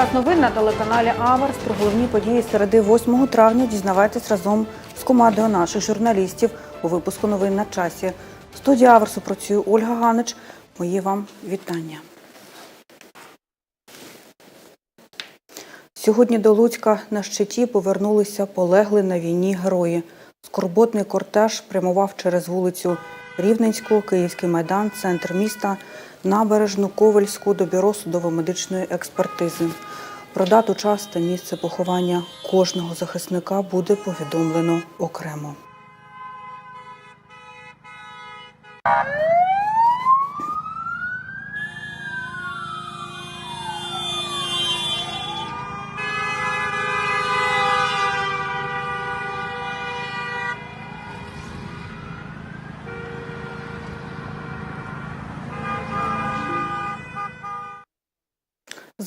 Час новин на телеканалі Аверс. Про головні події середи 8 травня дізнавайтесь разом з командою наших журналістів у випуску новин на часі. В студії Аверсу працює Ольга Ганич. Мої вам вітання. Сьогодні до Луцька на щиті повернулися полегли на війні герої. Скорботний кортеж прямував через вулицю Рівненську, Київський майдан, центр міста, набережну Ковальську до бюро судово-медичної експертизи. Про дату, час та місце поховання кожного захисника буде повідомлено окремо.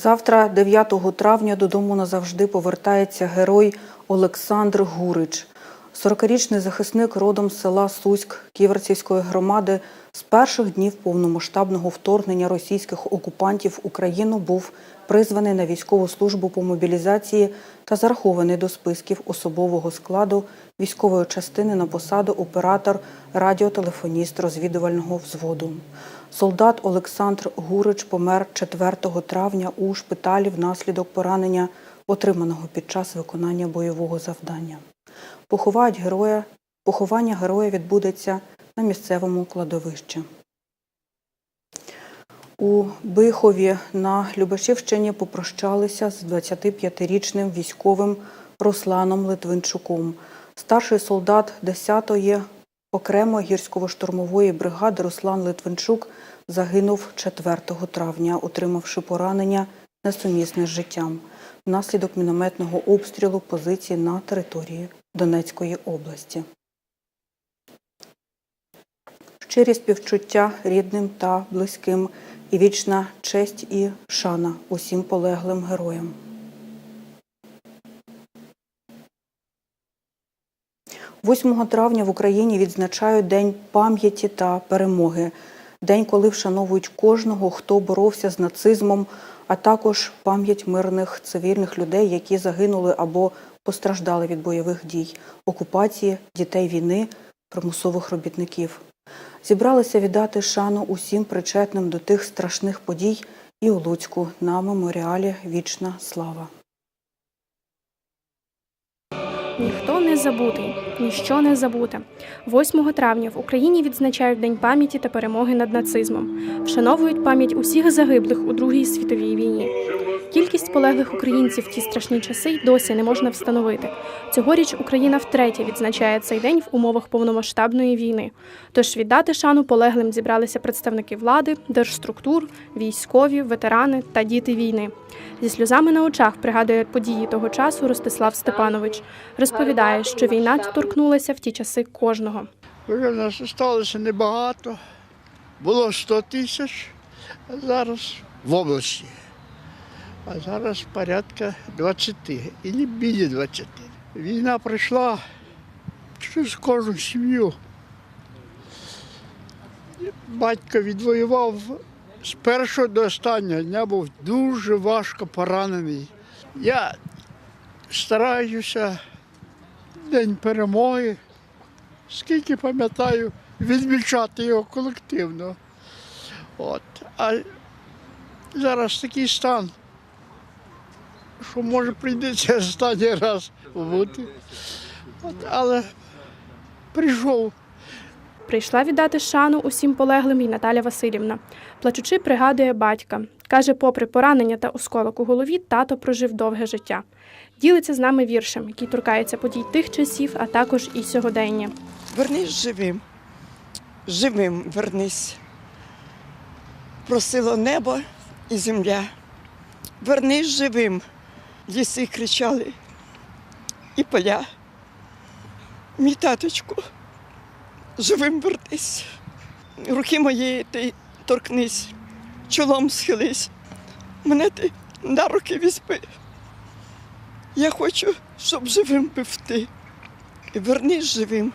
Завтра, 9 травня, додому назавжди повертається герой Олександр Гурич. 40-річний захисник родом з села Суськ Ківерцівської громади з перших днів повномасштабного вторгнення російських окупантів в Україну був призваний на військову службу по мобілізації та зарахований до списків особового складу військової частини на посаду оператор радіотелефоніст розвідувального взводу. Солдат Олександр Гурич помер 4 травня у шпиталі внаслідок поранення, отриманого під час виконання бойового завдання. Поховають героя, поховання героя відбудеться на місцевому кладовищі. У Бихові на Любашівщині попрощалися з 25-річним військовим Русланом Литвинчуком. Старший солдат 10-ї окремої гірсько-штурмової бригади Руслан Литвинчук загинув 4 травня, отримавши поранення несумісне з життям внаслідок мінометного обстрілу позицій на території Донецької області. Щирі співчуття рідним та близьким і вічна честь і шана усім полеглим героям. – 8 травня в Україні відзначають День пам'яті та перемоги. День, коли вшановують кожного, хто боровся з нацизмом, а також пам'ять мирних цивільних людей, які загинули або постраждали від бойових дій, окупації, дітей війни, примусових робітників. Зібралися віддати шану усім причетним до тих страшних подій і у Луцьку на меморіалі Вічна слава. Ніхто не забутий, ніщо не забуте. 8 травня в Україні відзначають День пам'яті та перемоги над нацизмом. Вшановують пам'ять усіх загиблих у Другій світовій війні. Кількість полеглих українців в ті страшні часи й досі не можна встановити. Цьогоріч Україна втретє відзначає цей день в умовах повномасштабної війни. Тож віддати шану полеглим зібралися представники влади, держструктур, військові, ветерани та діти війни. Зі сльозами на очах пригадує події того часу Ростислав Степанович. Розповідає, що війна торкнулася в ті часи кожного. Вже нас залишилося небагато. Було 100 тисяч, а зараз в області. А зараз порядка 20 і не біля 20. Війна прийшла через кожну сім'ю. Батько відвоював з першого до останнього дня був дуже важко поранений. Я стараюся День перемоги скільки пам'ятаю, відмічати його колективно. От. А зараз такий стан, що може прийдеться останній раз бути. От, але прийшов. Прийшла віддати шану усім полеглим і Наталя Васильівна. Плачучи, пригадує батька. Каже, попри поранення та осколок у голові, тато прожив довге життя. Ділиться з нами віршем, який торкається подій тих часів, а також і сьогодення. Вернись живим, живим вернись. Просило небо і земля. Вернись живим. Ліси кричали і поля. Мій таточку, живим вернись. Руки моєї ти торкнись, чолом схились. Мене ти на руки візьми. Я хочу, щоб живим був ти. І вернись живим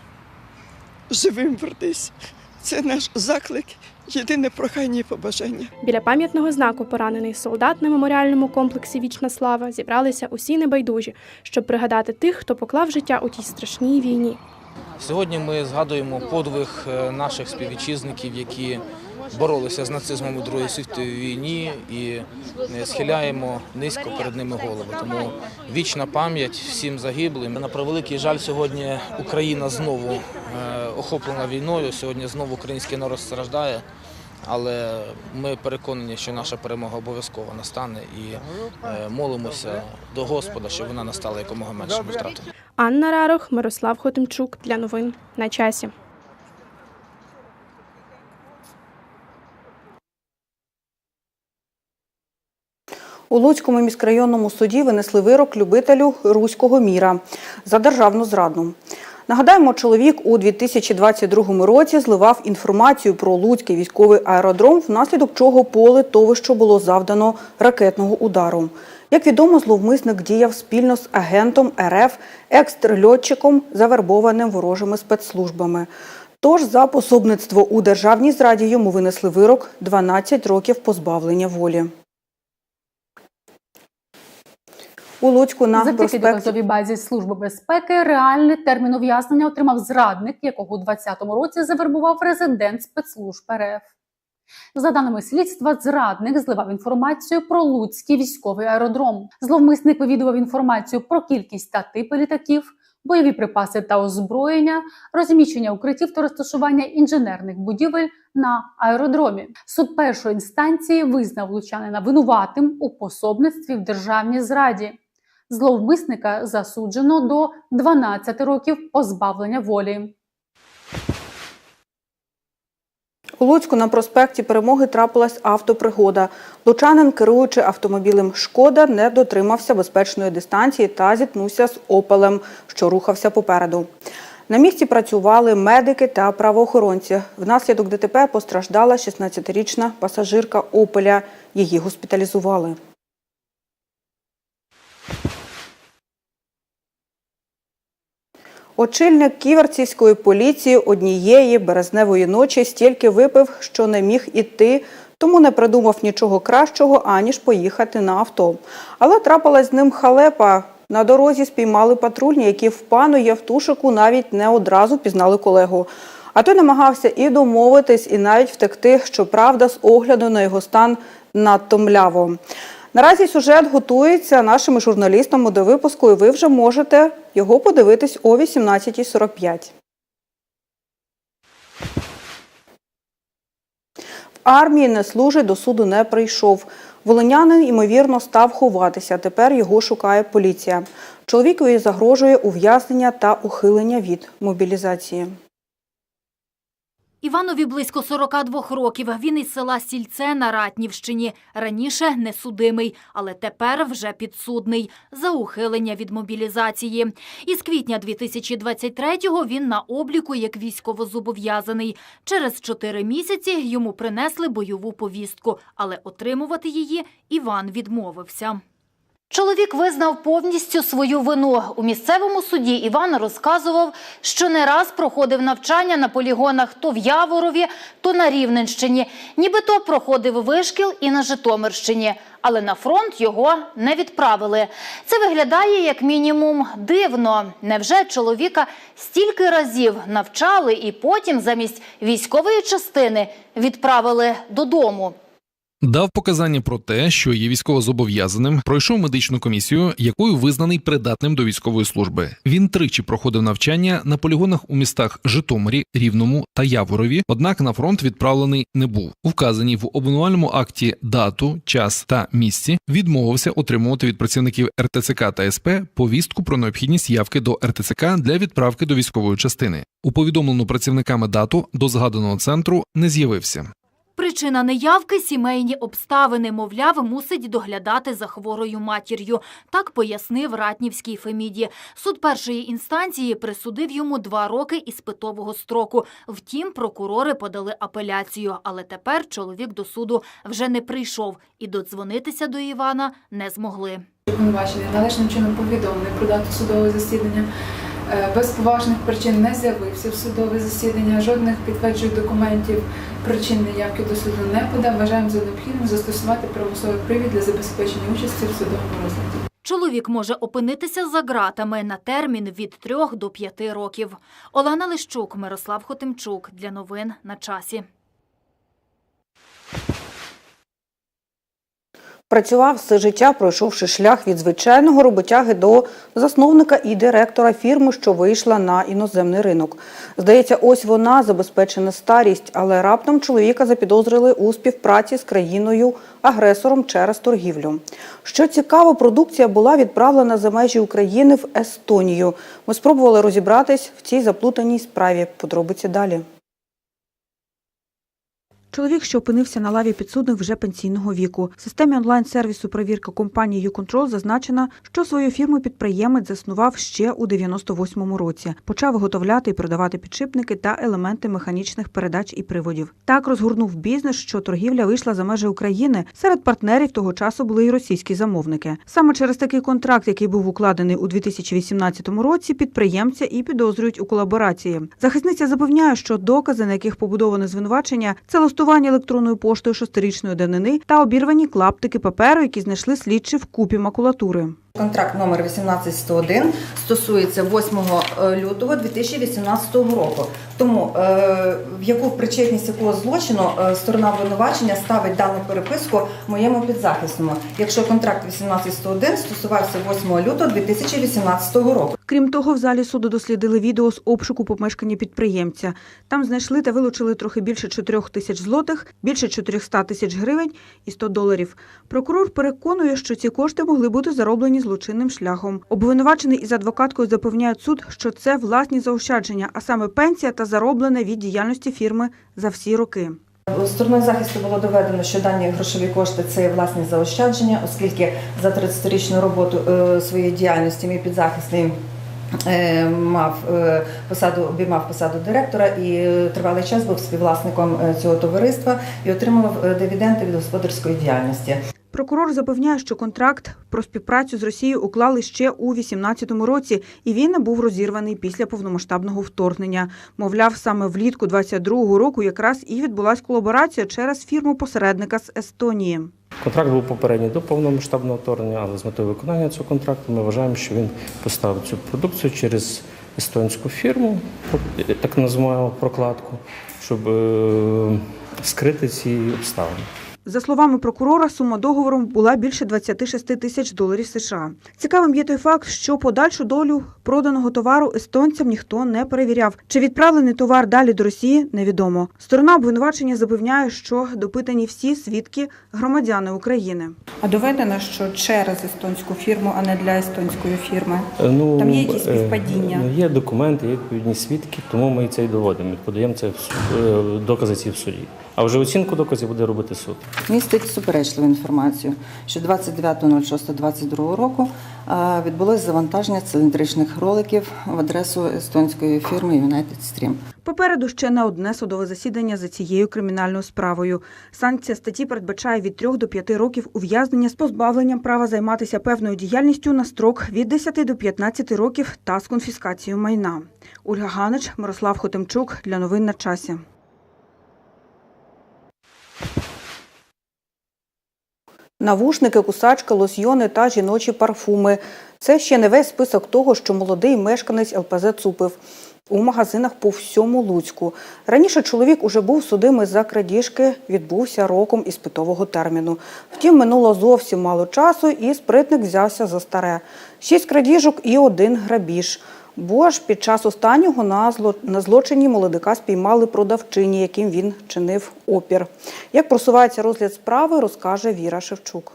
живим вернись. Це наш заклик єдине прохання і побажання. Біля пам'ятного знаку поранений солдат на меморіальному комплексі Вічна слава зібралися усі небайдужі, щоб пригадати тих, хто поклав життя у тій страшній війні. Сьогодні ми згадуємо подвиг е, наших співвітчизників, які боролися з нацизмом у Другій світовій війні і е, схиляємо низько перед ними голову. Тому вічна пам'ять всім загиблим. На превеликий жаль, сьогодні Україна знову е, охоплена війною. Сьогодні знову український народ страждає. Але ми переконані, що наша перемога обов'язково настане і е, молимося до Господа, щоб вона настала якомога меншими втратами. Анна Рарох, Мирослав Хотимчук для новин на часі. У Луцькому міськрайонному суді винесли вирок любителю руського міра за державну зраду. Нагадаємо, чоловік у 2022 році зливав інформацію про Луцький військовий аеродром, внаслідок чого по литовищу було завдано ракетного удару. Як відомо, зловмисник діяв спільно з агентом РФ, екстрельотчиком, завербованим ворожими спецслужбами. Тож за пособництво у державній зраді йому винесли вирок 12 років позбавлення волі. У Луцьку на Завдяки проспекті доказовій базі Служби безпеки реальний термін ув'язнення отримав зрадник, якого у 2020 році завербував резидент спецслужб РФ. За даними слідства, зрадник зливав інформацію про Луцький військовий аеродром. Зловмисник вивідував інформацію про кількість та типи літаків, бойові припаси та озброєння, розміщення укриттів та розташування інженерних будівель на аеродромі. Суд першої інстанції визнав лучанина винуватим у пособництві в державній зраді. Зловмисника засуджено до 12 років позбавлення волі. У Луцьку на проспекті Перемоги трапилась автопригода. Лучанин, керуючи автомобілем Шкода, не дотримався безпечної дистанції та зіткнувся з опелем, що рухався попереду. На місці працювали медики та правоохоронці. Внаслідок ДТП постраждала 16-річна пасажирка Опеля. Її госпіталізували. Очільник ківерцівської поліції однієї березневої ночі стільки випив, що не міг іти, тому не придумав нічого кращого, аніж поїхати на авто. Але трапилась з ним халепа. На дорозі спіймали патрульні, які в пану Євтушику навіть не одразу пізнали колегу. А той намагався і домовитись, і навіть втекти, щоправда, з огляду на його стан надто мляво. Наразі сюжет готується нашими журналістами до випуску, і ви вже можете його подивитись о 18.45. В армії не служить, до суду не прийшов. Волинянин, ймовірно, став ховатися. Тепер його шукає поліція. Чоловікові загрожує ув'язнення та ухилення від мобілізації. Іванові близько 42 років. Він із села Сільце на Ратнівщині. Раніше несудимий, але тепер вже підсудний за ухилення від мобілізації. Із квітня 2023-го він на обліку як військовозобов'язаний. Через чотири місяці йому принесли бойову повістку, але отримувати її Іван відмовився. Чоловік визнав повністю свою вину. У місцевому суді Іван розказував, що не раз проходив навчання на полігонах то в Яворові, то на Рівненщині. Нібито проходив вишкіл і на Житомирщині. Але на фронт його не відправили. Це виглядає як мінімум дивно. Невже чоловіка стільки разів навчали і потім замість військової частини відправили додому? Дав показання про те, що є військовозобов'язаним, пройшов медичну комісію, якою визнаний придатним до військової служби. Він тричі проходив навчання на полігонах у містах Житомирі, Рівному та Яворові. Однак на фронт відправлений не був. У в обвинувальному акті дату, час та місці відмовився отримувати від працівників РТЦК та СП повістку про необхідність явки до РТЦК для відправки до військової частини. У повідомлену працівниками дату до згаданого центру не з'явився. Причина неявки – сімейні обставини, мовляв, мусить доглядати за хворою матір'ю. Так пояснив Ратнівський Феміді. Суд першої інстанції присудив йому два роки іспитового строку. Втім, прокурори подали апеляцію, але тепер чоловік до суду вже не прийшов і додзвонитися до Івана не змогли. Обвинувачений належним чином повідомлений про дату судового засідання. Е, без поважних причин не з'явився в судове засідання, жодних підтверджуючих документів причин неявки до суду не подав. Вважаємо за необхідним застосувати примусовий привід для забезпечення участі в судовому розгляді. Чоловік може опинитися за ґратами на термін від 3 до 5 років. Олена Лищук, Мирослав Хотимчук. Для новин на часі. Працював все життя, пройшовши шлях від звичайного роботяги до засновника і директора фірми, що вийшла на іноземний ринок. Здається, ось вона забезпечена старість, але раптом чоловіка запідозрили у співпраці з країною агресором через торгівлю. Що цікаво, продукція була відправлена за межі України в Естонію. Ми спробували розібратись в цій заплутаній справі. Подробиці далі. Чоловік, що опинився на лаві підсудних вже пенсійного віку. В системі онлайн-сервісу перевірка компанії «Юконтрол» зазначено, що свою фірму підприємець заснував ще у 98-му році. Почав виготовляти і продавати підшипники та елементи механічних передач і приводів. Так розгорнув бізнес, що торгівля вийшла за межі України. Серед партнерів того часу були і російські замовники. Саме через такий контракт, який був укладений у 2018 році, підприємця і підозрюють у колаборації. Захисниця запевняє, що докази, на яких побудоване звинувачення, це листування електронною поштою шестирічної давнини та обірвані клаптики паперу, які знайшли слідчі в купі макулатури. Контракт номер 18101 стосується 8 лютого 2018 року. Тому е, в яку причетність якого злочину е, сторона обвинувачення ставить дану переписку моєму підзахисному, якщо контракт 18101 стосувався 8 лютого 2018 року. Крім того, в залі суду дослідили відео з обшуку помешкання підприємця. Там знайшли та вилучили трохи більше 4 тисяч злотих, більше 400 тисяч гривень і 100 доларів. Прокурор переконує, що ці кошти могли бути зароблені злочинним шляхом. Обвинувачений із адвокаткою запевняють суд, що це власні заощадження, а саме пенсія та зароблене від діяльності фірми за всі роки. Стороною захисту було доведено, що дані грошові кошти це власні заощадження, оскільки за 30-річну роботу е, своєї діяльності мій підзахисний е, мав е, посаду, обіймав посаду директора і тривалий час був співвласником цього товариства і отримував дивіденди від господарської діяльності. Прокурор запевняє, що контракт про співпрацю з Росією уклали ще у 2018 році, і він не був розірваний після повномасштабного вторгнення. Мовляв, саме влітку 22-го року якраз і відбулась колаборація через фірму посередника з Естонії. Контракт був попередній до повномасштабного вторгнення, але з метою виконання цього контракту ми вважаємо, що він поставив цю продукцію через естонську фірму, так називаємо прокладку, щоб е, скрити ці обставини. За словами прокурора, сума договору була більше 26 тисяч доларів США. Цікавим є той факт, що подальшу долю проданого товару естонцям ніхто не перевіряв. Чи відправлений товар далі до Росії, невідомо. Сторона обвинувачення запевняє, що допитані всі свідки громадяни України. А доведено, що через естонську фірму, а не для естонської фірми. Е, Ну, Там є якісь е, співпадіння? ну, Є документи, є відповідні свідки, тому ми це і доводимо. Подаємо це в е, докази ці в суді. А вже оцінку доказів буде робити суд. Містить суперечливу інформацію, що 29.06.22 року е, відбулось завантаження циліндричних роликів в адресу естонської фірми United Stream. Попереду ще не одне судове засідання за цією кримінальною справою. Санкція статті передбачає від 3 до 5 років ув'язнення з позбавленням права займатися певною діяльністю на строк від 10 до 15 років та з конфіскацією майна. Ольга Ганич, Мирослав Хотимчук для новин на часі. Навушники, кусачки, лосьйони та жіночі парфуми. Це ще не весь список того, що молодий мешканець ЛПЗ цупив у магазинах по всьому Луцьку. Раніше чоловік уже був судимий за крадіжки, відбувся роком іспитового терміну. Втім, минуло зовсім мало часу, і спритник взявся за старе. Шість крадіжок і один грабіж. Бо ж під час останнього на, злочині молодика спіймали продавчині, яким він чинив опір. Як просувається розгляд справи, розкаже Віра Шевчук.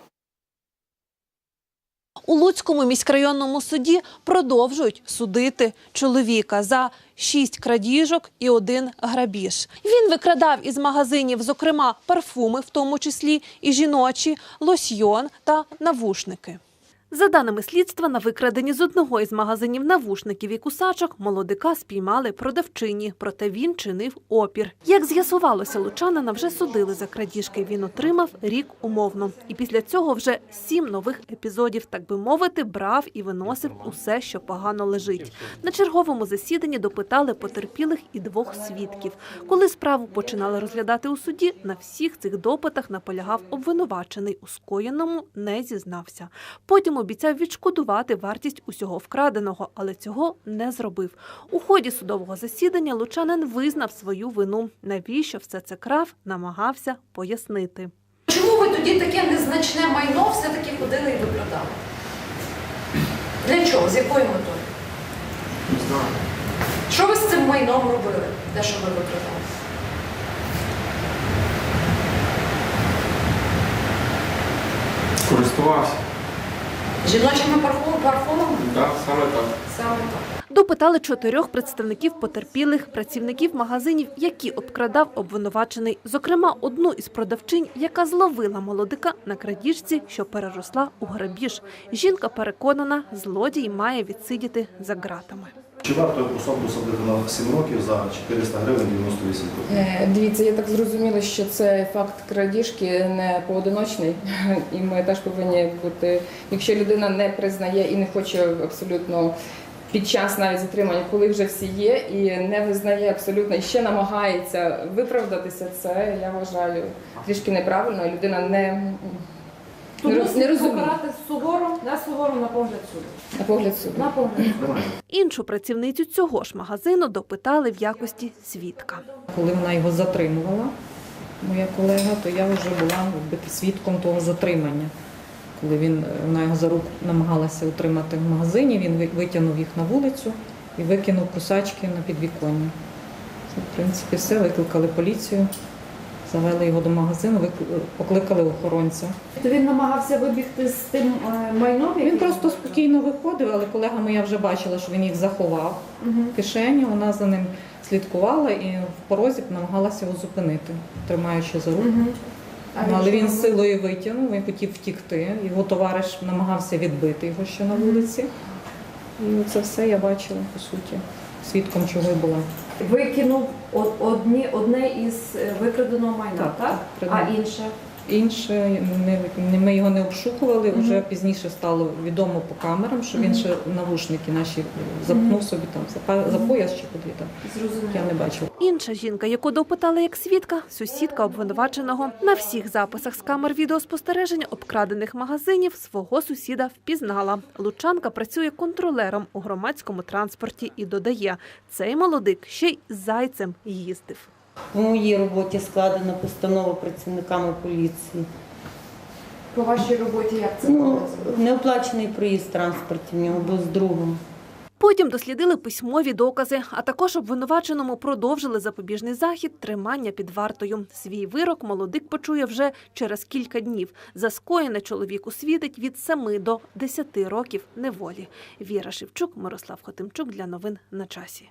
У Луцькому міськрайонному суді продовжують судити чоловіка за шість крадіжок і один грабіж. Він викрадав із магазинів, зокрема, парфуми, в тому числі і жіночі, лосьйон та навушники. За даними слідства, на викраденні з одного із магазинів навушників і кусачок молодика спіймали продавчині, проте він чинив опір. Як з'ясувалося, лучанина вже судили за крадіжки. Він отримав рік умовно. І після цього вже сім нових епізодів, так би мовити, брав і виносив усе, що погано лежить. На черговому засіданні допитали потерпілих і двох свідків. Коли справу починали розглядати у суді, на всіх цих допитах наполягав обвинувачений. У скоєному не зізнався. Потім обіцяв відшкодувати вартість усього вкраденого, але цього не зробив. У ході судового засідання лучанин визнав свою вину. Навіщо все це крав, намагався пояснити. Чому ви тоді таке незначне майно все-таки ходили і викрадали? Для чого? З якою метою? Не знаю. Що ви з цим майном робили, те, що ви викрадали? Користувався. Жіночими парфумами? парфумами? Так, саме так. Саме так. Допитали чотирьох представників потерпілих, працівників магазинів, які обкрадав обвинувачений. Зокрема, одну із продавчинь, яка зловила молодика на крадіжці, що переросла у грабіж. Жінка переконана, злодій має відсидіти за ґратами. Чи варто особу садити на 7 років за 400 гривень 98 років? Е, Дивіться, я так зрозуміла, що це факт крадіжки не поодиночний, і ми теж повинні бути, якщо людина не признає і не хоче абсолютно під час навіть затримання, коли вже всі є, і не визнає абсолютно і ще намагається виправдатися, це я вважаю трішки неправильно. Людина не, не, роз- не суворо, не суворо на погляд суду. на погляд суду. На погляд суду. Іншу працівницю цього ж магазину допитали в якості свідка. Коли вона його затримувала, моя колега, то я вже була свідком того затримання. Коли він, вона його за руку намагалася утримати в магазині, він витягнув їх на вулицю і викинув кусачки на підвіконня. Це, в принципі, все, викликали поліцію, завели його до магазину, покликали охоронця. То він намагався вибігти з тим е, майном? Він просто спокійно виходив, але колега моя вже бачила, що він їх заховав в кишені. Вона за ним слідкувала і в порозі намагалася його зупинити, тримаючи за руку. Ну, але він силою витягнув, він хотів втікти. Його товариш намагався відбити його ще на вулиці. І це все я бачила, по суті, свідком чого й була. Викинув одні, одне із е, викраденого майна, Так, так? так, А інше? Інше не, не- ми його не обшукували. Вже пізніше стало відомо по камерам, що він ще навушники наші запнув собі там за, пояс чи куди там. Зрозуміло. Я не бачила. Інша жінка, яку допитали як свідка, сусідка обвинуваченого. На всіх записах з камер відеоспостереження обкрадених магазинів свого сусіда впізнала. Лучанка працює контролером у громадському транспорті і додає, цей молодик ще й зайцем їздив. У моїй роботі складена постанова працівниками поліції. По вашій роботі як це Ну, неоплачений проїзд в транспорті в нього був з другом. Потім дослідили письмові докази, а також обвинуваченому продовжили запобіжний захід тримання під вартою. Свій вирок молодик почує вже через кілька днів. За скоєне чоловіку світить від 7 до 10 років неволі. Віра Шевчук, Мирослав Хотимчук для новин на часі.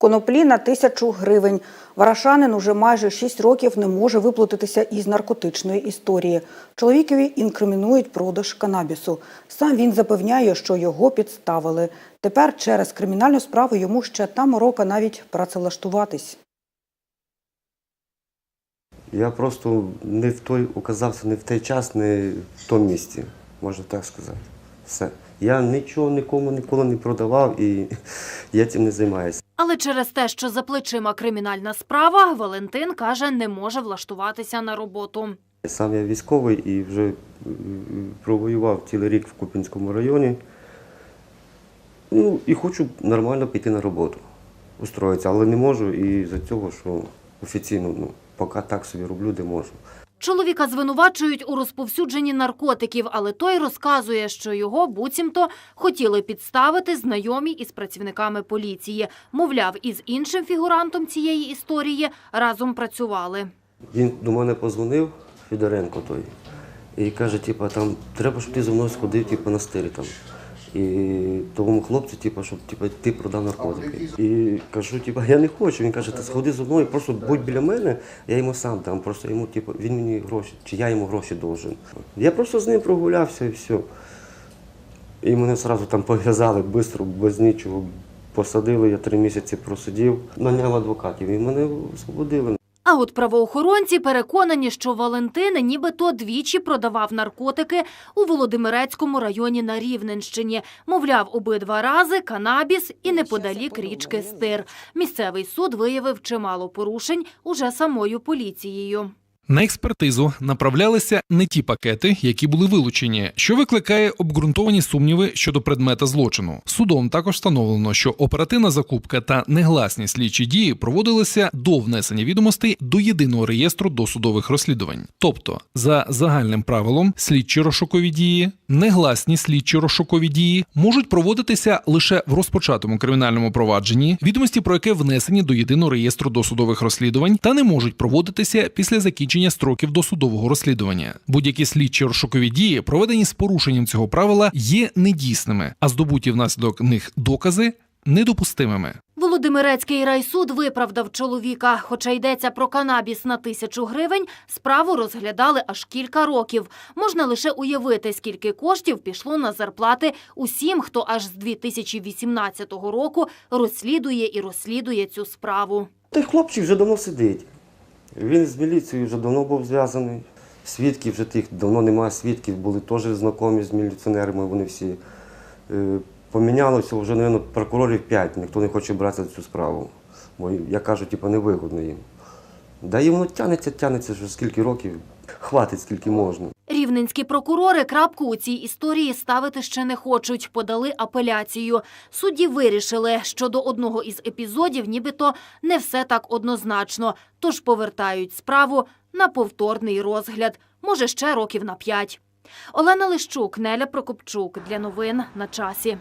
Коноплі на тисячу гривень. Варашанин уже майже 6 років не може виплутатися із наркотичної історії. Чоловікові інкримінують продаж канабісу. Сам він запевняє, що його підставили. Тепер через кримінальну справу йому ще та морока навіть працевлаштуватись. Я просто не в той оказався не в той час, не в тому місці, можна так сказати. Все. Я нічого нікому ніколи не продавав і я цим не займаюся. Але через те, що за плечима кримінальна справа, Валентин каже, не може влаштуватися на роботу. Сам я військовий і вже провоював цілий рік в Купінському районі. Ну і хочу нормально піти на роботу, устроїтися, але не можу і за цього, що офіційно, ну, поки так собі роблю, де можу. Чоловіка звинувачують у розповсюдженні наркотиків, але той розказує, що його буцімто хотіли підставити знайомі із працівниками поліції. Мовляв, із іншим фігурантом цієї історії разом працювали. Він до мене позвонив, Федоренко той, і каже, типу, там треба, щоб ти зі мною сходив типу, на стирі там. І тому хлопцю, типу, щоб типу, ти продав наркотики. І кажу, типу, я не хочу. Він каже, ти сходи зі мною, просто будь біля мене, я йому сам дам. Просто йому, типу, він мені гроші, чи я йому гроші должен. Я просто з ним прогулявся і все. І мене одразу там пов'язали швидко, без нічого. Посадили, я три місяці просидів, наняв адвокатів і мене освободили. А от правоохоронці переконані, що Валентин нібито двічі продавав наркотики у Володимирецькому районі на Рівненщині. Мовляв, обидва рази канабіс і неподалік річки Стир. Місцевий суд виявив чимало порушень уже самою поліцією. На експертизу направлялися не ті пакети, які були вилучені, що викликає обґрунтовані сумніви щодо предмета злочину. Судом також встановлено, що оперативна закупка та негласні слідчі дії проводилися до внесення відомостей до єдиного реєстру досудових розслідувань. Тобто, за загальним правилом, слідчі розшукові дії, негласні слідчі розшукові дії можуть проводитися лише в розпочатому кримінальному провадженні, відомості про яке внесені до єдиного реєстру досудових розслідувань, та не можуть проводитися після закінчення строків досудового розслідування. Будь-які слідчі розшукові дії, проведені з порушенням цього правила, є недійсними, а здобуті внаслідок них докази недопустимими. Володимирецький райсуд виправдав чоловіка. Хоча йдеться про канабіс на тисячу гривень, справу розглядали аж кілька років. Можна лише уявити, скільки коштів пішло на зарплати усім, хто аж з 2018 року розслідує і розслідує цю справу. Той хлопчик вже давно сидить. Він з міліцією вже давно був зв'язаний. Свідків вже тих давно немає свідків, були теж знайомі з міліціонерами, вони всі. Е, Помінялося вже, мабуть, прокурорів п'ять, ніхто не хоче братися за цю справу. Бо, я кажу, типу, невигодно їм. Да і воно тягнеться, тягнеться вже скільки років, хватить скільки можна. Рівненські прокурори крапку у цій історії ставити ще не хочуть. Подали апеляцію. Судді вирішили, що до одного із епізодів нібито не все так однозначно, тож повертають справу на повторний розгляд, може ще років на п'ять. Олена Лищук, Неля Прокопчук. Для новин на часі.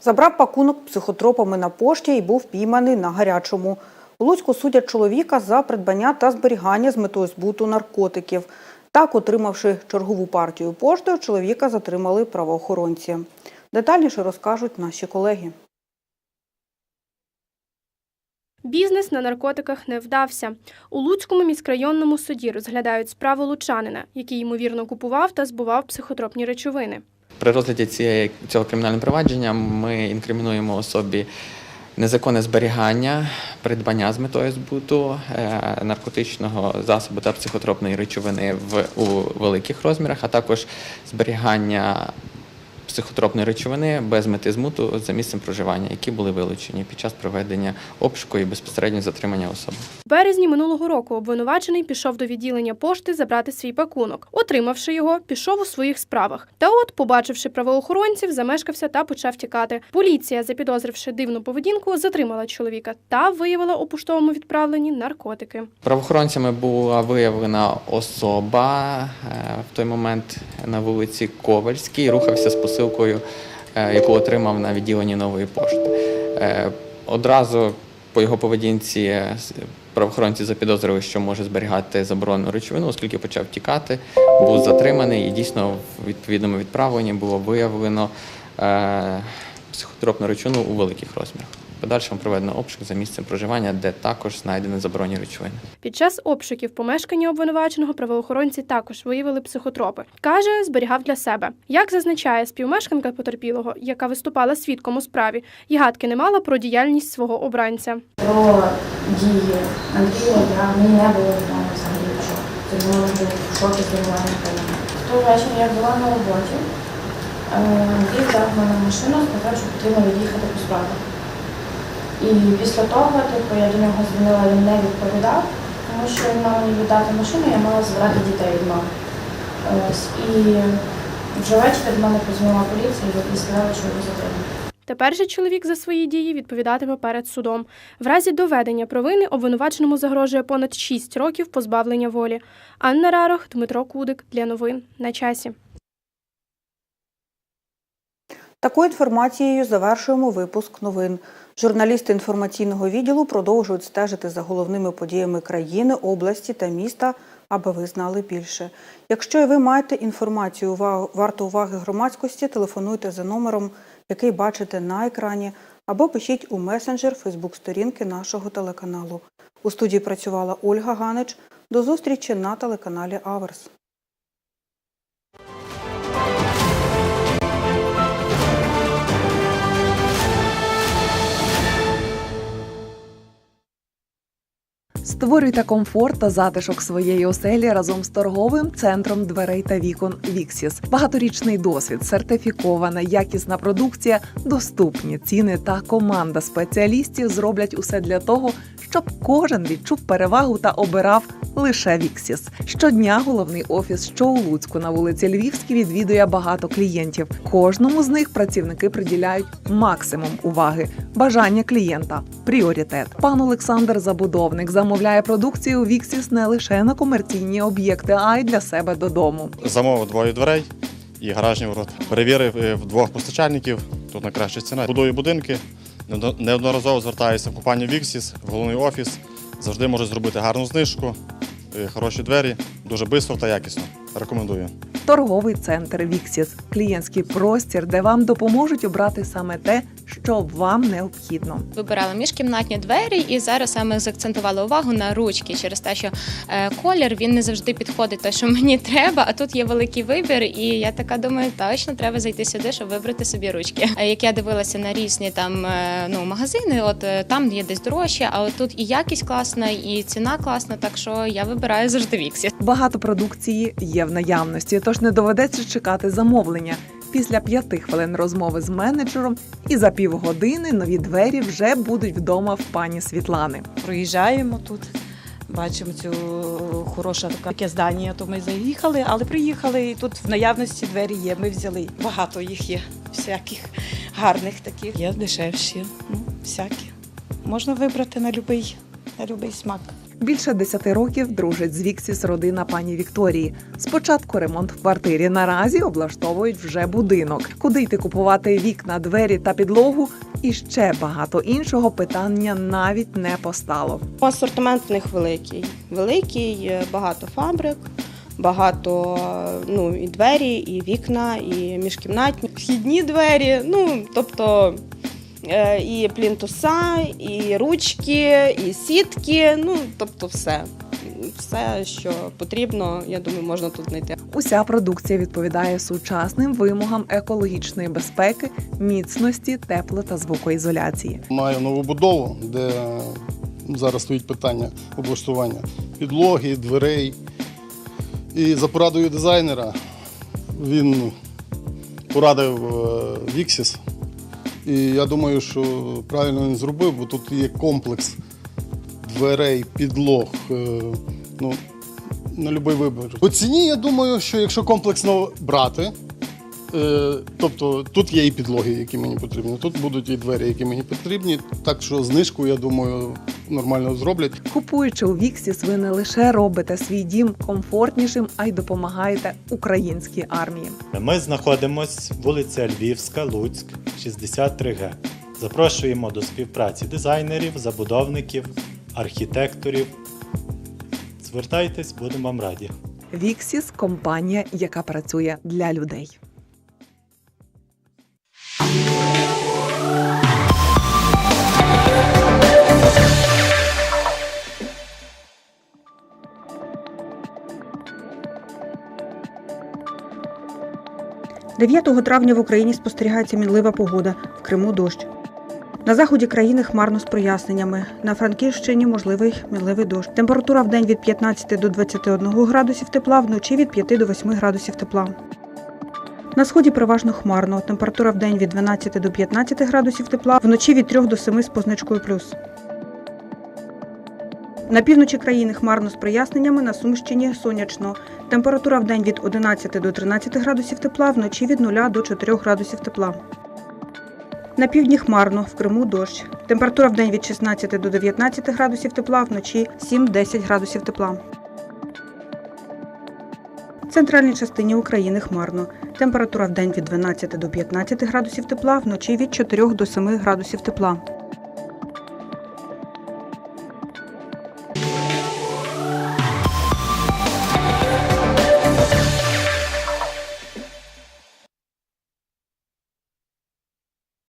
Забрав пакунок психотропами на пошті і був пійманий на гарячому. У Луцьку судять чоловіка за придбання та зберігання з метою збуту наркотиків. Так, отримавши чергову партію поштою, чоловіка затримали правоохоронці. Детальніше розкажуть наші колеги. Бізнес на наркотиках не вдався. У Луцькому міськрайонному суді розглядають справу лучанина, який ймовірно купував та збував психотропні речовини. При розгляді цієї цього кримінального провадження ми інкримінуємо особі незаконне зберігання, придбання з метою збуту е, наркотичного засобу та психотропної речовини в у великих розмірах, а також зберігання психотропної речовини без мети змуту за місцем проживання, які були вилучені під час проведення обшуку і безпосередньо затримання особи. В березні минулого року обвинувачений пішов до відділення пошти забрати свій пакунок. Отримавши його, пішов у своїх справах. Та от, побачивши правоохоронців, замешкався та почав тікати. Поліція, запідозривши дивну поведінку, затримала чоловіка та виявила у поштовому відправленні наркотики. Правоохоронцями була виявлена особа е, в той момент на вулиці Ковальській, рухався з посилкою, е, яку отримав на відділенні нової пошти. Е, Одразу по його поведінці е, правоохоронці запідозрили, що може зберігати заборонену речовину, оскільки почав тікати, був затриманий і дійсно в відповідному відправленні було виявлено психотропну речовину у великих розмірах. Подальшому проведено обшук за місцем проживання, де також знайдені заборонені речовини. Під час обшуків помешкання обвинуваченого правоохоронці також виявили психотропи. Каже, зберігав для себе. Як зазначає співмешканка потерпілого, яка виступала свідком у справі, і гадки не мала про діяльність свого обранця. Про дії Андрія я мені не було відомо взагалі нічого. Тому. В той вечір я була на роботі. Е, Андрій взяв мене машину, сказав, що потрібно від'їхати по справах. І після того, типу, я до нього дзвонила, він не відповідав, тому що він мав мені віддати машину, я мала забрати дітей від мами. Ось. І вже ввечері до мене позвонила поліція і сказали, що його затримали. Тепер же чоловік за свої дії відповідатиме перед судом. В разі доведення провини обвинуваченому загрожує понад 6 років позбавлення волі. Анна Рарох, Дмитро Кудик для новин на часі. Такою інформацією завершуємо випуск новин. Журналісти інформаційного відділу продовжують стежити за головними подіями країни, області та міста, аби ви знали більше. Якщо ви маєте інформацію варту уваги громадськості, телефонуйте за номером, який бачите на екрані, або пишіть у месенджер Фейсбук-сторінки нашого телеканалу. У студії працювала Ольга Ганич. До зустрічі на телеканалі Аверс. Створюйте комфорт та затишок своєї оселі разом з торговим центром дверей та вікон Віксіс. Багаторічний досвід, сертифікована, якісна продукція, доступні ціни та команда спеціалістів зроблять усе для того, щоб кожен відчув перевагу та обирав лише Віксіс. Щодня головний офіс, що у Луцьку на вулиці Львівській, відвідує багато клієнтів. Кожному з них працівники приділяють максимум уваги. Бажання клієнта пріоритет. Пан Олександр Забудовник замовляє продукцію Віксіс не лише на комерційні об'єкти, а й для себе додому. Замовив двоє дверей і гаражні ворота. Перевірив е, двох постачальників, тут найкраща ціна. Будую будинки, неодноразово звертаюся в компанію Віксіс, в головний офіс. Завжди можуть зробити гарну знижку, е, хороші двері, дуже швидко та якісно. Рекомендую. Торговий центр Віксіс клієнтський простір, де вам допоможуть обрати саме те, що вам необхідно. Вибирала міжкімнатні двері і зараз саме заакцентувала увагу на ручки через те, що е, колір він не завжди підходить те, що мені треба. А тут є великий вибір, і я така думаю, точно треба зайти сюди, щоб вибрати собі ручки. Е, Як я дивилася на різні там е, ну магазини, от е, там є десь дорожче, а от тут і якість класна, і ціна класна. Так що я вибираю завжди Віксі. Багато продукції є в наявності, тож не доведеться чекати замовлення. Після п'яти хвилин розмови з менеджером і за півгодини нові двері вже будуть вдома в пані Світлани. Проїжджаємо тут, бачимо цю хороше таке здання, то ми заїхали, але приїхали і тут в наявності двері є. Ми взяли багато їх є, всяких гарних таких. Є дешевші, ну, всякі. Можна вибрати на будь-який на любий смак. Більше десяти років дружить з Віксіс родина пані Вікторії. Спочатку ремонт в квартирі. Наразі облаштовують вже будинок. Куди йти купувати вікна, двері та підлогу? І ще багато іншого питання навіть не постало. Асортимент в них великий. Великий, багато фабрик, багато ну, і двері, і вікна, і міжкімнатні, вхідні двері. Ну, тобто і плінтуса, і ручки, і сітки. Ну, тобто все. Все, що потрібно, я думаю, можна тут знайти. Уся продукція відповідає сучасним вимогам екологічної безпеки, міцності, тепло та звукоізоляції. Маю нову будову, де зараз стоїть питання облаштування підлоги, дверей. І за порадою дизайнера він порадив е, Віксіс. І я думаю, що правильно він зробив, бо тут є комплекс дверей, підлог. е, Ну, на будь-який вибір. По ціні, я думаю, що якщо комплексно брати, тобто тут є і підлоги, які мені потрібні, тут будуть і двері, які мені потрібні. Так що знижку, я думаю, нормально зроблять. Купуючи у Віксіс, ви не лише робите свій дім комфортнішим, а й допомагаєте українській армії. Ми знаходимося вулиця Львівська, Луцьк, 63Г. Запрошуємо до співпраці дизайнерів, забудовників, архітекторів. Звертайтесь, будемо вам раді. Віксіс компанія, яка працює для людей. – 9 травня в Україні спостерігається мінлива погода, в Криму дощ. На заході країни хмарно з проясненнями. На Франківщині можливий мінливий дощ. Температура в день від 15 до 21 градусів тепла, вночі від 5 до 8 градусів тепла. На сході переважно хмарно. Температура в день від 12 до 15 градусів тепла, вночі від 3 до 7 з позначкою плюс. На півночі країни хмарно з проясненнями, на Сумщині сонячно. Температура в день від 11 до 13 градусів тепла, вночі від 0 до 4 градусів тепла. На півдні хмарно, в Криму дощ. Температура в день від 16 до 19 градусів тепла, вночі 7-10 градусів тепла. Центральній частині України хмарно. Температура в день від 12 до 15 градусів тепла, вночі від 4 до 7 градусів тепла.